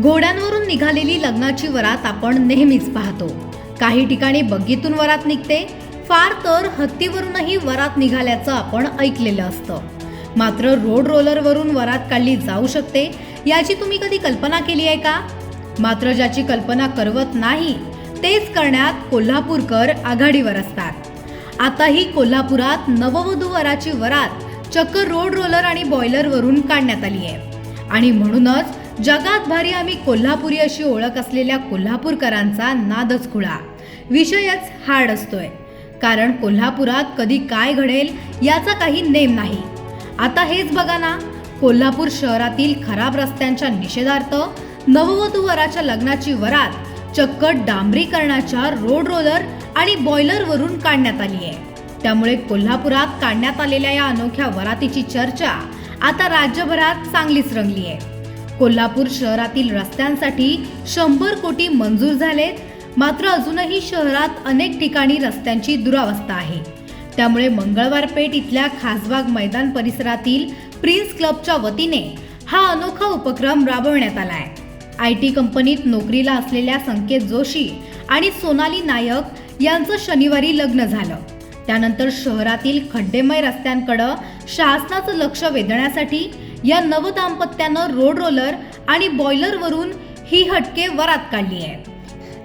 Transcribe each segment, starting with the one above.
घोड्यांवरून निघालेली लग्नाची वरात आपण नेहमीच पाहतो. काही ठिकाणी बग्गीतून वरात निघते फार तर हत्तीवरूनही वरात निघाल्याचं आपण ऐकलेलं असतं. मात्र रोड रोलरवरून वरात काढली जाऊ शकते याची तुम्ही कधी कल्पना केली आहे का? मात्र ज्याची कल्पना करवत नाही तेच करण्यात कोल्हापूरकर आघाडीवर असतात. आताही कोल्हापुरात नववधू वराची वरात चक्क रोड रोलर आणि बॉयलरवरून काढण्यात आली आहे. आणि म्हणूनच जगात भारी आम्ही कोल्हापुरी अशी ओळख असलेल्या कोल्हापूरकरांचा नादच खुळा. विषयच हार्ड असतोय. कारण कोल्हापुरात कधी काय घडेल याचा काही नेम नाही. आता हेच बघा ना कोल्हापूर शहरातील खराब रस्त्यांच्या निषेधार्थ नववधू वराच्या लग्नाची वरात चक्क डांबरीकरणाच्या रोड रोलर आणि बॉयलरवरून काढण्यात आली आहे. त्यामुळे कोल्हापुरात काढण्यात आलेल्या या अनोख्या वरातीची चर्चा आता राज्यभरात चांगलीच रंगली आहे. कोल्हापूर शहरातील रस्त्यांसाठी शंभर कोटी मंजूर झालेत. मात्र अजूनही शहरात अनेक ठिकाणी रस्त्यांची दुरावस्था आहे. त्यामुळे मंगळवार पेठ इथल्या खासबाग मैदान परिसरातील प्रिन्स क्लबच्या वतीने हा अनोखा उपक्रम राबवण्यात आलाय. आय टी कंपनीत नोकरीला असलेल्या संकेत जोशी आणि सोनाली नायक यांचं शनिवारी लग्न झालं. त्यानंतर शहरातील खड्डेमय रस्त्यांकडं शासनाचं लक्ष वेधण्यासाठी या नवदाम्पत्यानं रोड रोलर आणि बॉयलरवरून ही हटके वरात काढली आहे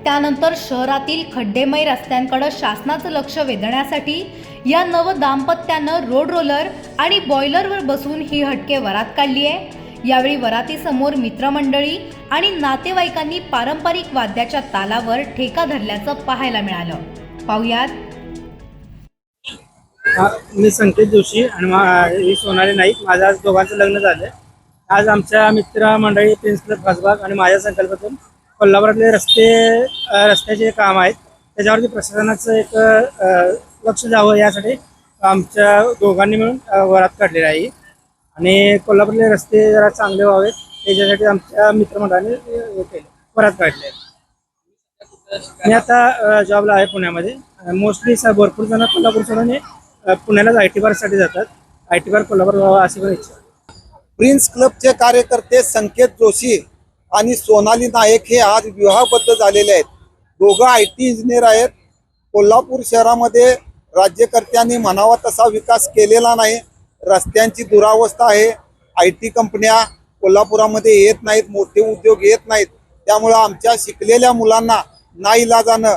त्यानंतर शहरातील खड्डेमय रस्त्यांकडे शासनाचं लक्ष वेधण्यासाठी या नव दाम्पत्यानं रोड रोलर आणि बॉयलरवर बसून ही हटके वरात काढली आहे. यावेळी वरातीसमोर मित्रमंडळी आणि नातेवाईकांनी पारंपरिक वाद्याच्या तालावर ठेका धरल्याचं पाहायला मिळालं. पाहुयात मी संकेत जोशी आणि ही सोनाली नाईक. माझं आज दोघांचं लग्न झालं आज आमच्या मित्रमंडळी प्रिन्स क्लब खासबाग आणि माझ्या संकल्पातून कोल्हापुरातले रस्ते रस्त्याचे काम आहेत. त्याच्यावरती प्रशासनाचं एक लक्ष द्यावं यासाठी आमच्या दोघांनी मिळून वरात काढलेलं आहे आणि कोल्हापूरले रस्ते जरा चांगले व्हावेत. त्याच्यासाठी आमच्या मित्रमंडळाने केलं. वरात काढले मी आता जॉबला आहे पुण्यामध्ये. मोस्टली भरपूर जण कोल्हापूर सोडून पुण्यालाच आय टी पार्कसाठी जातात. आय टी पार्क कोल्हापूर व्हावा अशी पण इच्छा प्रिन्स क्लबचे कार्यकर्ते संकेत जोशी आणि सोनाली नायक हे आज विवाहबद्ध झालेले आहेत. दोघं आय टी इंजिनियर आहेत. कोल्हापूर शहरामध्ये राज्यकर्त्यांनी म्हणावा तसा विकास केलेला नाही. रस्त्यांची दुरावस्था आहे. आय टी कंपन्या कोल्हापुरामध्ये येत नाहीत मोठे उद्योग येत नाहीत. त्यामुळं आमच्या शिकलेल्या मुलांना नाईलाजानं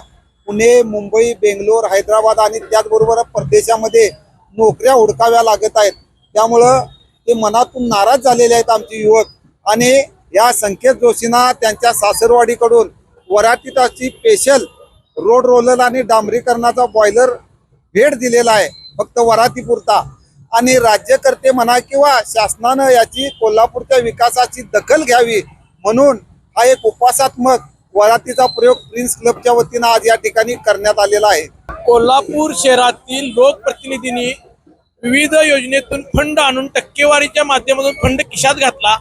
पुणे मुंबई बेंगलोर हैदराबाद आणि त्याचबरोबर परदेशामध्ये नोकऱ्या हुडकाव्या लागत आहेत. त्यामुळं ते मनातून नाराज झालेले आहेत आमचे युवक. आणि या संकेत जोशींना त्यांच्या सासरवाडीकडून वरातीताची स्पेशल रोड रोलर आणि डांबरीकरणाचा बॉयलर भेट दिलेला आहे. फक्त वरातीपुरता. आणि राज्यकर्ते म्हणा किंवा शासनानं याची कोल्हापूरच्या विकासाची दखल घ्यावी म्हणून हा एक उपासात्मक वरातीचा प्रयोग प्रिन्स क्लबच्या वतीनं आज या ठिकाणी करण्यात आलेला आहे. कोल्हापूर शहरातील लोकप्रतिनिधींनी विविध योजनेतून फंड आणून टक्केवारीच्या माध्यमातून फंड किशात घातला.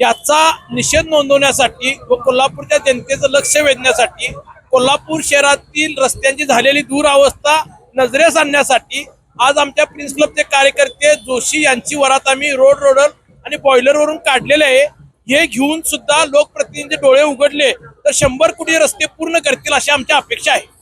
याचा निषेध नोंदवण्यासाठी व कोल्हापूरच्या जनतेचं लक्ष वेधण्यासाठी कोल्हापूर शहरातील रस्त्यांची झालेली दुरावस्था नजरेस आणण्यासाठी आज आमच्या प्रिन्स क्लबचे कार्यकर्ते जोशी यांची वरात आम्ही रोड रोडर आणि बॉयलरवरून काढलेले आहे. हे घेऊन सुद्धा लोकप्रतिनिधींचे डोळे उघडले. तर शंभर कोटी रस्ते पूर्ण करतील अशी आमची अपेक्षा आहे.